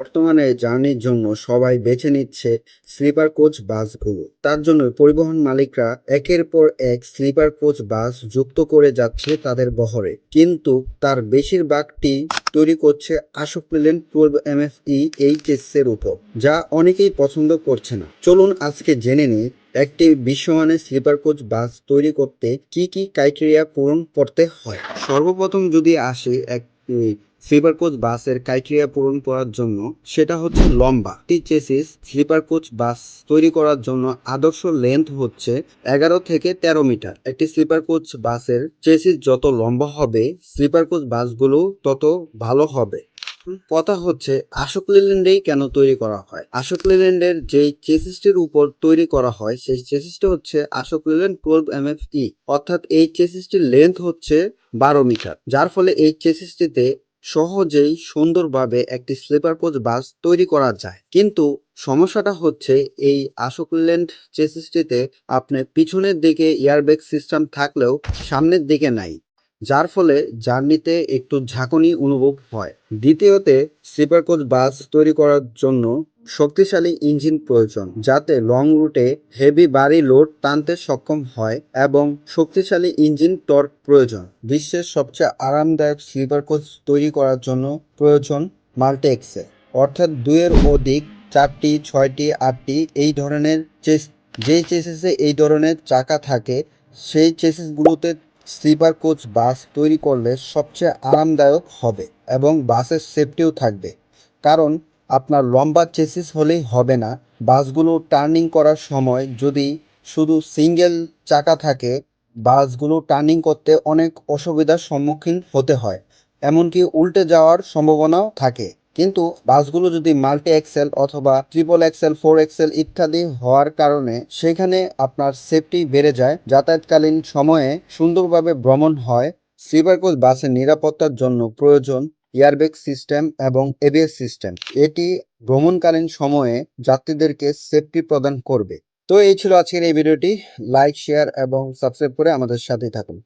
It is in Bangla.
বর্তমানে জার্নির জন্য সবাই বেছে নিচ্ছে স্লিপার কোচ বাসগুলো। তার জন্য পরিবহন মালিকরা একের পর এক স্লিপার কোচ বাস যুক্ত করে যাচ্ছে তাদের বহরে। কিন্তু তার বেশিরভাগটি তৈরি করছে Ashok Leyland twelve M F E HS এর উপর, যা অনেকেই পছন্দ করছে না। চলুন আজকে জেনে নিই একটি বিশ্বমানের স্লিপার কোচ বাস তৈরি করতে কি কি ক্রাইটেরিয়া পূরণ করতে হয়। সর্বপ্রথম যদি আসে একটি স্লিপার কোচ বাসের ক্রাইটেরিয়া পূরণ করার জন্য সেটা হচ্ছে লম্বা। একটি চেসিস স্লিপার কোচ বাস তৈরি করার জন্য আদর্শ লেন্থ হচ্ছে এগারো থেকে তেরো মিটার। একটি স্লিপার কোচ বাসের চেসিস যত লম্বা হবে স্লিপার কোচ বাসগুলো তত ভালো হবে। কথা হচ্ছে আশোক লেল্যান্ডেই কেন তৈরি করা হয়? আশোক লেল্যান্ডের যেই চেসিসটির উপর তৈরি করা হয়, সেই চেসিসটি হচ্ছে Ashok Leyland twelve M F E অর্থাৎ এই চেসিসটির লেন্থ হচ্ছে বারো মিটার, যার ফলে এই চেসিসটিতে সহজেই সুন্দরভাবে একটি স্লিপার কোচ বাস তৈরি করা যায়। কিন্তু সমস্যাটা হচ্ছে এই আশোক ল্যান্ড চেসিসটিতে আপনার পিছনের দিকে এয়ারব্যাগ সিস্টেম থাকলেও সামনের দিকে নাই, যার ফলে জার্নিতে একটু ঝাঁকুনি অনুভব হয়। দ্বিতীয়তে, স্লিপার কোচ বাস তৈরি করার জন্য শক্তিশালী ইঞ্জিন প্রয়োজন, যাতে লং রুটে হেভি ভারী লোড টানতে সক্ষম হয় এবং শক্তিশালী ইঞ্জিন টর্ক প্রয়োজন। বিশ্বের সবচেয়ে আরামদায়ক স্লিপার কোচ তৈরি করার জন্য প্রয়োজন মাল্টি এক্সেল অর্থাৎ দুইয়ের অধিক চারটি, ছয়টি, আটটি এই ধরনের চেস, যেই চেসিসে এই ধরনের চাকা থাকে, সেই চেসিসগুলোতে স্লিপার কোচ বাস তৈরি করলে সবচেয়ে আরামদায়ক হবে এবং বাসের সেফটিও থাকবে। কারণ আপনার লম্বা চেসিস হলেই হবে না। বাসগুলো টার্নিং করার সময় যদি শুধু সিঙ্গেল চাকা থাকে, বাসগুলো টার্নিং করতে অনেক অসুবিধার সম্মুখীন হতে হয়। এমনকি উল্টে যাওয়ার সম্ভাবনাও থাকে। কিন্তু বাসগুলো যদি মাল্টি এক্সেল অথবা ট্রিপল এক্সেল, ফোর এক্সেল ইত্যাদি হওয়ার কারণে সেখানে আপনার সেফটি বেড়ে যায়। যাতায়াতকালীন সময়ে সুন্দরভাবে ভ্রমণ হয়। স্লিপার কোচ বাসের নিরাপত্তার জন্য প্রয়োজন। এয়ারব্যাগ সিস্টেম এবং এবিএস সিস্টেম। এটি ভ্রমণকালীন সময়ে যাত্রীদেরকে সেফটি প্রদান করবে। তো এই ছিল আজকের এই ভিডিওটি। লাইক শেয়ার এবং সাবস্ক্রাইব করে আমাদের সাথেই থাকুন।